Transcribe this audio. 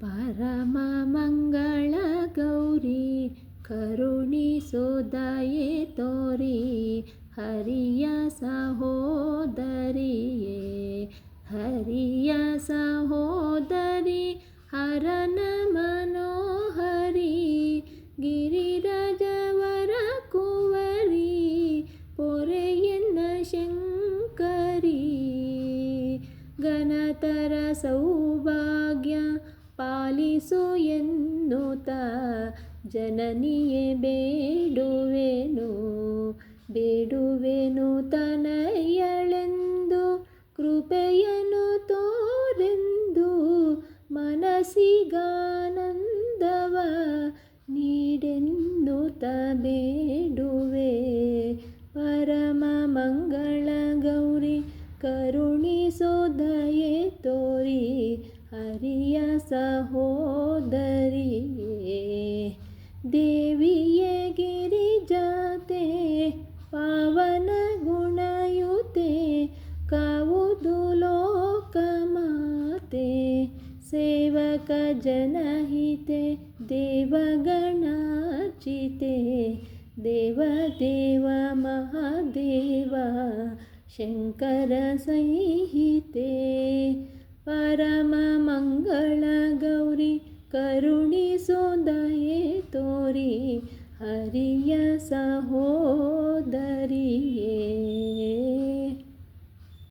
ಪರಮ ಮಂಗಳ ಗೌರಿ ಕರುಣಿಸೋದಯೆ ತೋರಿ, ಹರಿಯ ಸಹೋದರಿಯೇ, ಹರಿಯ ಸಹೋದರಿ, ಹರನ ಮನೋಹರಿ, ಗಿರಿರಾಜವರ ಕುವರಿ, ಪೊರೆಯನ್ನ ಶಂಕರಿ, ಘನತರ ಸೌಭಾಗ್ಯ ಪಾಲಿಸು ಎನ್ನುತ್ತ ಜನನಿಯೇ ಬೇಡುವೆನು ಬೇಡುವೆನು ತನಯಳೆಂದು ಕೃಪೆಯನು ತೋರೆಂದು ಮನಸ್ಸಿಗಾನಂದವ ನೀಡೆನ್ನುತ್ತ ಬೇಡುವೆ. ಪರಮ ಮಂಗಳ ಗೌರಿ ಕರುಣಿಸೋದಯೆ ತೋರಿ ियसहोदर देवगिरिजते पावनगुणयुते कावुदु लोकमाते सेवक जनहिते देवगणाचिते देवदेवा महादेवा शङ्करसंहिते ಪರಮ ಮಂಗಳ ಗೌರಿ ಕರುಣಿಸೋ ದಯೆ ತೋರಿ ಹರಿಯ ಸಹೋದರಿಯೇ.